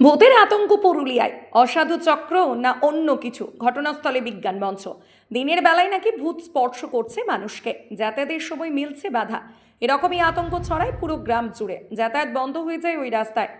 ভূতের আতঙ্ক পুরুলিয়ায়, অসাধু চক্র না অন্য কিছু? ঘটনাস্থলে বিজ্ঞান মঞ্চ। দিনের বেলায় নাকি ভূত স্পর্শ করছে মানুষকে। যাতায়াতের সময় মিলছে বাধা। এরকমই আতঙ্ক ছড়ায় পুরো গ্রাম জুড়ে। যাতায়াত বন্ধ হয়ে যায় ওই রাস্তায়।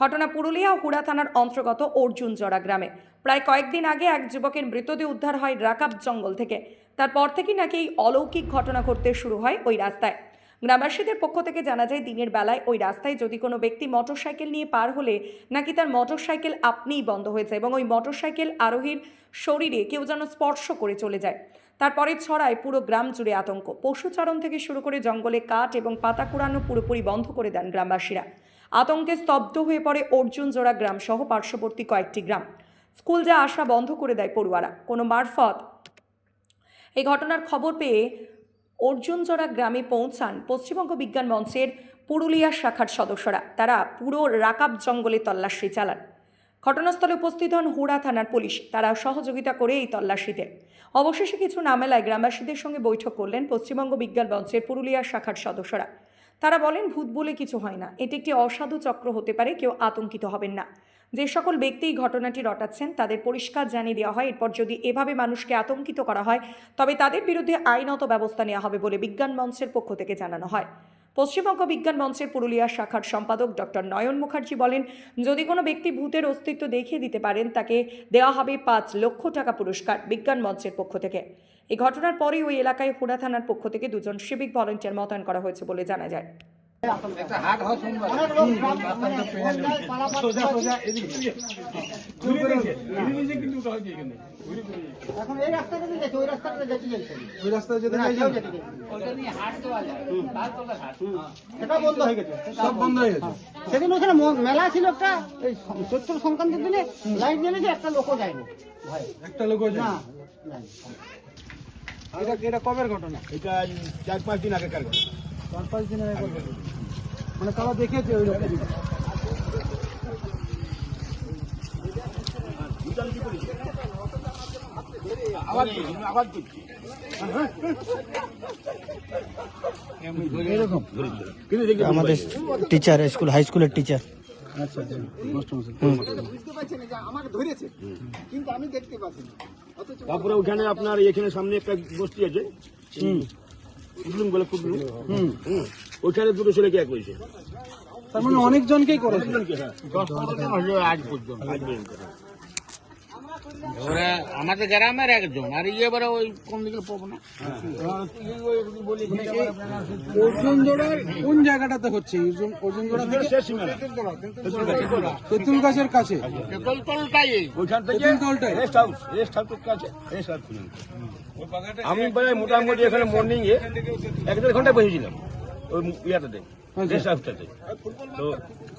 ঘটনা পুরুলিয়া ও হুড়া থানার অন্তর্গত অর্জুনজড়া গ্রামে। প্রায় কয়েকদিন আগে এক যুবকের মৃতদেহ উদ্ধার হয় রাকাব জঙ্গল থেকে। তারপর থেকেই নাকি এই অলৌকিক ঘটনা ঘটতে শুরু হয় ওই রাস্তায়। গ্রামবাসীদের পক্ষ থেকে জানা যায়, দিনের বেলায় ওই রাস্তায় যদি কোনো ব্যক্তি মোটরসাইকেল নিয়ে পার হলে নাকি তার মোটরসাইকেল আপনিই বন্ধ হয়ে যায় এবং ওই মোটরসাইকেল আরোহীর শরীরে কেউ যেন স্পর্শ করে চলে যায়। তারপরে ছড়ায় পুরো গ্রাম জুড়ে আতঙ্ক। পশুচারণ থেকে শুরু করে জঙ্গলে কাঠ এবং পাতা কুড়ানো পুরোপুরি বন্ধ করে দেন গ্রামবাসীরা। আতঙ্কে স্তব্ধ হয়ে পড়ে অর্জুন জোড়া গ্রাম সহ পার্শ্ববর্তী কয়েকটি গ্রাম। স্কুল যা আসা বন্ধ করে দেয় পড়ুয়ারা। কোনো মারফত। এই ঘটনার খবর পেয়ে অর্জুনজোড়া গ্রামে পৌঁছান পশ্চিমবঙ্গ বিজ্ঞান মঞ্চের পুরুলিয়া শাখার সদস্যরা। তারা পুরো রাকাব জঙ্গলে তল্লাশি চালান। ঘটনাস্থলে উপস্থিত হন হুড়া থানার পুলিশ। তারা সহযোগিতা করে এই তল্লাশিতে। অবশেষে কিছু না মেলায় গ্রামবাসীদের সঙ্গে বৈঠক করলেন পশ্চিমবঙ্গ বিজ্ঞান মঞ্চের পুরুলিয়া শাখার সদস্যরা। তারা বলেন, ভূত বলে কিছু হয় না। এটি একটি অসাধু চক্র হতে পারে, কেউ আতঙ্কিত হবেন না। যে সকল ব্যক্তি ঘটনাটি রটাচ্ছেন, তাদের পরিষ্কার জানিয়ে দেওয়া হয়। এরপর যদি এভাবে মানুষকে আতঙ্কিত করা হয়, তবে তাদের বিরুদ্ধে আইনত ব্যবস্থা নেওয়া হবে বলে বিজ্ঞান মঞ্চের পক্ষ থেকে জানানো হয়। পশ্চিমবঙ্গ বিজ্ঞান মঞ্চের পুরুলিয়া শাখার সম্পাদক ডক্টর নয়ন মুখার্জি বলেন, যদি কোনো ব্যক্তি ভূতের অস্তিত্ব দেখিয়ে দিতে পারেন, তাকে দেওয়া হবে পাঁচ লক্ষ টাকা পুরস্কার বিজ্ঞান মঞ্চের পক্ষ থেকে। এই ঘটনার পরেই ওই এলাকায় হুড়া থানার পক্ষ থেকে দুজন সিভিক ভলেন্টিয়ার মোতায়েন করা হয়েছে বলে জানা যায়। এখন। এই রাস্তাটা দিয়ে ওই রাস্তাটা যেতে চাইছে। ওই রাস্তায় যেতে না, চাইছেন? কেউ যেতে চাইছে। না। সেটা বন্ধ হয়ে গেছে। সব বন্ধ হয়ে গেছে। সেদিন ওখানে মেলা ছিল একটা। এই চৈত্র সংক্রান্তির দিনে লাইট জ্বেলেছে একটা লোকও যায়নি। ভাই একটা লোক না এটা এটা কবের ঘটনা? এটা চার পাঁচ দিন আগেকার কথা। চার পাঁচ দিন আগে মানে তারা দেখেছে ওই রকম আমাদের টিচার স্কুল হাই স্কুলের টিচার মাস্টারমশাই। বুঝতে পারছি না যে আমাকে ধরেছে কিন্তু আমি দেখতে পাচ্ছি না। অথচ তারপরে ওখানে আপনার এখানে সামনে একটা বস্তি আছে। কুটলুম বলে কুটলুম হুম। ওইখানে দুটো ছেলেকে এক হয়েছে। তার মানে অনেকজনকেই করেছে। হ্যাঁ। আজ পর্যন্ত। আজ পর্যন্ত ওরা আমাদের গ্রামের একজন আর ইয়ে এবারে ওই কোন দিকে পাবো না? অর্জুন জোড়ার কোন জায়গাটাতে হচ্ছে? অর্জুন অর্জুন জোড়া থেকে তেঁতুল গাছের কাছে। আমি প্রায় মোটামুটি এখানে মর্নিং এ এক দেড় ঘণ্টা বসেছিলাম ওই ইয়াটাতে তো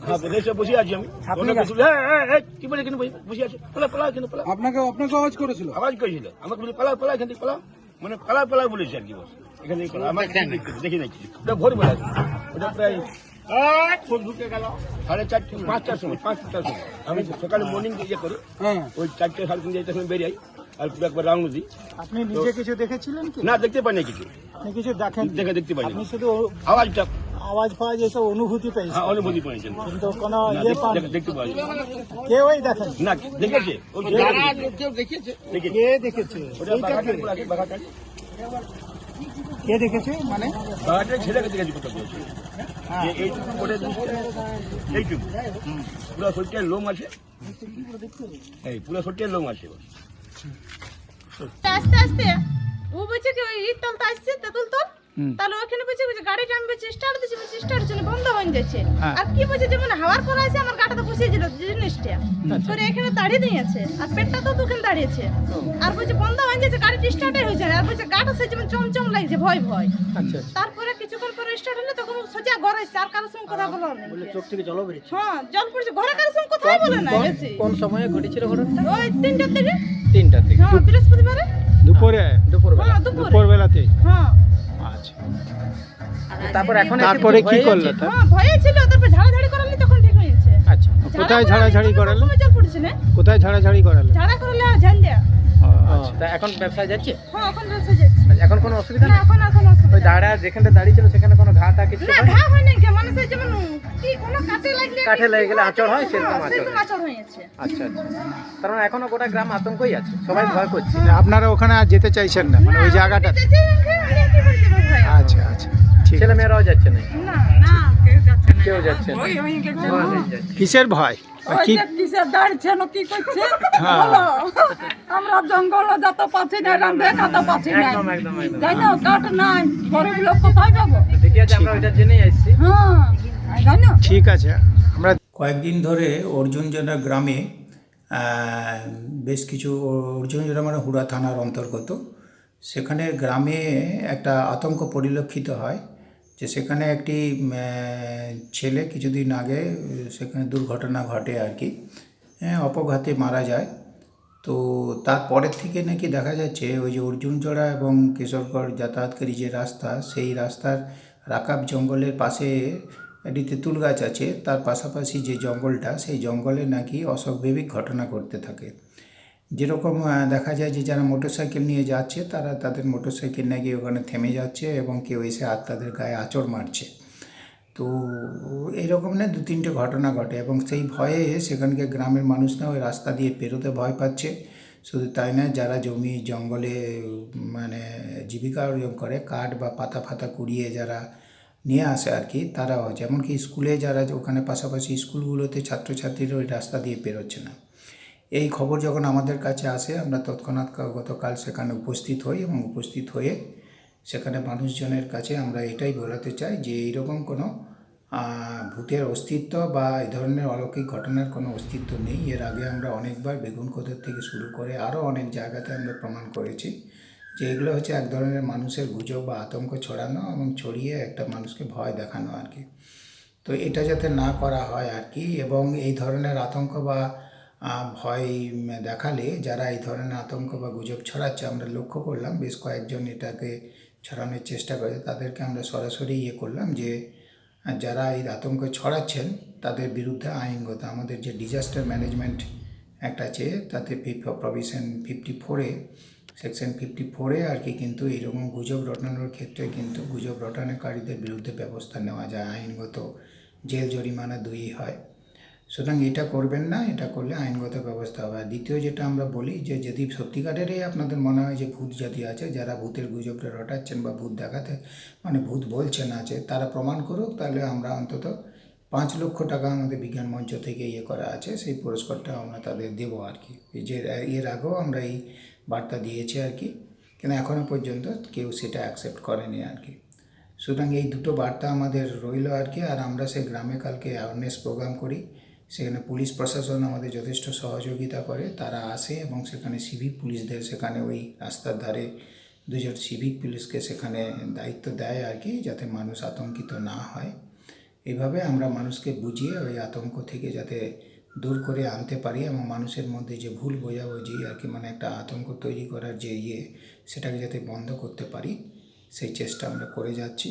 হ্যাঁ রেস্টে বসে আছি আমি। হ্যাঁ, হ্যাঁ, হ্যাঁ, কি বলে বসে- বসে আছে? পালা পালা এখানে পালা আপনাকে আপনাকে আওয়াজ করেছিল। আওয়াজ করেছিল। আমাকে বলে পালা পালা এখান থেকে পালা মানে পালা পালা বলেছে আর কি বস। এখান থেকে দেখি নাকি ওটা ভোর বেলা। ওটা প্রায় সাড়ে চারটে পাঁচটার সময় পাঁচটার সময়। আমি সকালে মর্নিং ইয়ে করি। হ্যাঁ। ওই চারটে সাড়ে তিনটে চারটার সময় বেরিয়ে আর পুরো একবার রাউন্ড দিই। আপনি নিজে কিছু দেখেছিলেন কি? না দেখতে পাই না কিছু কিছু দেখেন দেখে দেখতে পাই না আপনি শুধু আওয়াজটা আওয়াজ পাওয়া যেসব অনুভূতি পেয়েছেন অনুভূতি অনুমতি পাইছেন কিন্তু কোনো ইয়ে পান দেখ- দেখতে পাই কেউই দেখেন। না দেখেছে। কে দেখেছে। কে? দেখেছে? মানে? বাঘাটের ছেলেকে দেখেছি কোথাও বলছে। যে এইটুকু করে এইটুকু। পুরো শরীরটার লোম আছে। এই পুরো শরীরটার লোম আছে। আস্তে আস্তে। ও বলছে কি ওই ইট তলতে আসছে তেঁতুল তাহলে ওখানে বলছে বলছে গাড়িটা আমি বলছি স্টার্ট দিচ্ছি বলছি স্টার্ট হচ্ছে বন্ধ হয়ে যাচ্ছে। আর কি বলছে যেমন হাওয়ার পর আছে আমার গাটাতে বসিয়েছিল জিনিসটা। করে এখানে দাঁড়িয়ে দিয়েছে আর পেটটা তো দুখানে দাঁড়িয়েছে। আর বলছে বন্ধ হয়ে যাচ্ছে গাড়িটা স্টার্টে হয়ে না। আর বলছে গাটা সে যেমন চমচম লাগছে ভয় ভয়। তারপরে কিছুক্ষণ পরে স্টার্ট হলে তখন সোজা ঘরে এসছে আর কারোর সঙ্গে কথা বলো না চোখ থেকে জল বেরিয়েছে হ্যাঁ জল পড়ছে ঘরে কারোর সঙ্গে কথাই বলে না কোন সময়ে ঘটেছিল ঘটনাটা? ওই তিনটার দিকে। তিনটার দিকে। হ্যাঁ বৃহস্পতিবারে। দুপুরে? দুপুর হ্যাঁ দুপুরে। বেলাতে হ্যাঁ। আচ্ছা তারপর এখন তারপরে কি করল হ্যাঁ ভয়ে ছিল তারপর ঝাড়াঝাড়ি করালে তখন ঠিক হয়েছে আচ্ছা কোথায় ঝাড়াঝাড়ি করালে? জল পড়ছে না। কোথায় ঝাড়াঝাড়ি করালো? ঝাড়া করালে ঝাল দেয়া। তা এখন ব্যবসায় যাচ্ছে? হ্যাঁ এখন ব্যবসা যাচ্ছে। এখন কোনো অসুবিধা না নেই? এখন এখন ওই দাঁড়া যেখানে দাঁড়িয়ে ছিল সেখানে কোনো ঘা টা কিছু না? ঘা হয় নাই কে মানুষের যেমন কি কোনো কাটে লাগলে কাঠে লেগে গেলে আঁচড় হয়, সেরকম হ্যাঁ, আঁচড় সেরকম আচর হয়েছে আচ্ছা আচ্ছা। তার মানে এখনও গোটা গ্রাম আতঙ্কই আছে সবাই ভয় করছে। মানে আপনারা ওখানে আর যেতে চাইছেন না মানে ওই জায়গাটা আচ্ছা আচ্ছা ঠিক ছেলে মেয়েরাও যাচ্ছে না? না না কেউ যাচ্ছে না। কেউ যাচ্ছে না। ওই ওই গেছে ভয় হয়ে যাচ্ছে। কিসের ভয়? না কি করছে। বলো। আমরা জঙ্গল যেতে না না। তাই না? কাঠ নাই গরিব লোক কোথায় যাব? হ্যাঁ ঠিক আছে আমরা কয়েকদিন ধরে অর্জুনজোড়া গ্রামে বেশ কিছু অর্জুন অর্জুনজোড়া মানে হুড়া থানার অন্তর্গত সেখানে গ্রামে একটা আতঙ্ক পরিলক্ষিত হয়। যে সেখানে একটি ছেলে কিছুদিন আগে সেখানে দুর্ঘটনা ঘটে আর কি। হ্যাঁ, অপঘাতে মারা যায়। তো তারপরের থেকে নাকি দেখা যাচ্ছে ওই যে অর্জুনজোড়া এবং কিশোরগড় যাতায়াতকারী যে রাস্তা সেই রাস্তার রাকাব জঙ্গলের পাশে একটি তেঁতুল গাছ আছে। তার পাশাপাশি যে জঙ্গলটা সেই জঙ্গলে নাকি অস্বাভাবিক ঘটনা ঘটতে থাকে। যেরকম দেখা যায় যে যারা মোটরসাইকেল নিয়ে যাচ্ছে, তারা তাদের মোটরসাইকেল নাকি ওখানে থেমে যাচ্ছে এবং কেউ এসে আর তাদের গায়ে আঁচড় মারছে। তো এইরকম না দু তিনটে ঘটনা ঘটে এবং সেই ভয়ে সেখানকার গ্রামের মানুষরা ওই রাস্তা দিয়ে পেরোতে ভয় পাচ্ছে। শুধু তাই না, যারা জমি জঙ্গলে মানে জীবিকা অর্জন করে, কাঠ বা পাতা ফাতা কুড়িয়ে যারা নিয়ে আসে আর কি, তারাও যেমন কি স্কুলে যারা ওখানে পাশাপাশি স্কুলগুলোতে ছাত্রছাত্রীরা ওই রাস্তা দিয়ে পেরোচ্ছে না। এই খবর যখন আমাদের কাছে আসে, আমরা তৎক্ষণাৎ গতকাল সেখানে উপস্থিত হই এবং উপস্থিত হয়ে সেখানে মানুষজনের কাছে আমরা এটাই বলাতে চাই যে, এইরকম কোনো ভূতের অস্তিত্ব বা এই ধরনের অলৌকিক ঘটনার কোনো অস্তিত্ব নেই। এর আগে আমরা অনেকবার বেগুন কোদর থেকে শুরু করে আরও অনেক জায়গাতে আমরা প্রমাণ করেছি যে, এগুলো হচ্ছে এক ধরনের মানুষের গুজব বা আতঙ্ক ছড়ানো এবং ছড়িয়ে একটা মানুষকে ভয় দেখানো আর কি। তো এটা যাতে না করা হয় আর কি এবং এই ধরনের আতঙ্ক বা ভয় দেখালে যারা এই ধরনের আতঙ্ক বা গুজব ছড়াচ্ছে, আমরা লক্ষ্য করলাম বেশ কয়েকজন এটাকে ছড়ানোর চেষ্টা করে তাদেরকে আমরা সরাসরি ইয়ে করলাম যে, যারা এই আতঙ্ক ছড়াচ্ছেন, তাদের বিরুদ্ধে আইনগত, আমাদের যে ডিজাস্টার ম্যানেজমেন্ট একটা আছে, তাতে প্রভিশন ফিফটি ফোরে সেকশন ফিফটি ফোরে আর কি কিন্তু এইরকম গুজব রটানোর ক্ষেত্রে কিন্তু গুজব রটানোকারীদের বিরুদ্ধে ব্যবস্থা নেওয়া যায়। আইনগত জেল জরিমানা দুই হয়। সুতরাং এটা করবেন না, এটা করলে আইনগত ব্যবস্থা হবে। আর দ্বিতীয় যেটা আমরা বলি যে, যদি সত্যিকারেরই আপনাদের মনে হয় যে ভূত জাতি আছে, যারা ভূতের গুজবটা রটাচ্ছেন বা ভূত দেখাতে মানে ভূত বলছেন আছে, তারা প্রমাণ করুক, তাহলে আমরা অন্তত পাঁচ লক্ষ টাকা আমাদের বিজ্ঞান মঞ্চ থেকে ইয়ে করা আছে, সেই পুরস্কারটা আমরা তাদের দেবো আর কি। যে, এর আগেও আমরা এই বার্তা দিয়েছি আর কি কিন্তু এখনও পর্যন্ত কেউ সেটা অ্যাকসেপ্ট করেনি আর কি। সুতরাং এই দুটো বার্তা আমাদের রইল আর কি, আর আমরা সেই গ্রামে কালকে অ্যাওয়ারনেস প্রোগ্রাম করি। সেখানে পুলিশ প্রশাসন আমাদের যথেষ্ট সহযোগিতা করে, তারা আসে এবং সেখানে সিভিক পুলিশদের সেখানে ওই রাস্তার ধারে দুজন সিভিক পুলিশকে সেখানে দায়িত্ব দেয় আর কি, যাতে মানুষ আতঙ্কিত না হয়। এইভাবে আমরা মানুষকে বুঝিয়ে ওই আতঙ্ক থেকে যাতে দূর করে আনতে পারি এবং মানুষের মধ্যে যে ভুল বোঝাবুঝি আর কি মানে একটা আতঙ্ক তৈরি করার যে ইয়ে সেটাকে যাতে বন্ধ করতে পারি, সেই চেষ্টা আমরা করে যাচ্ছি।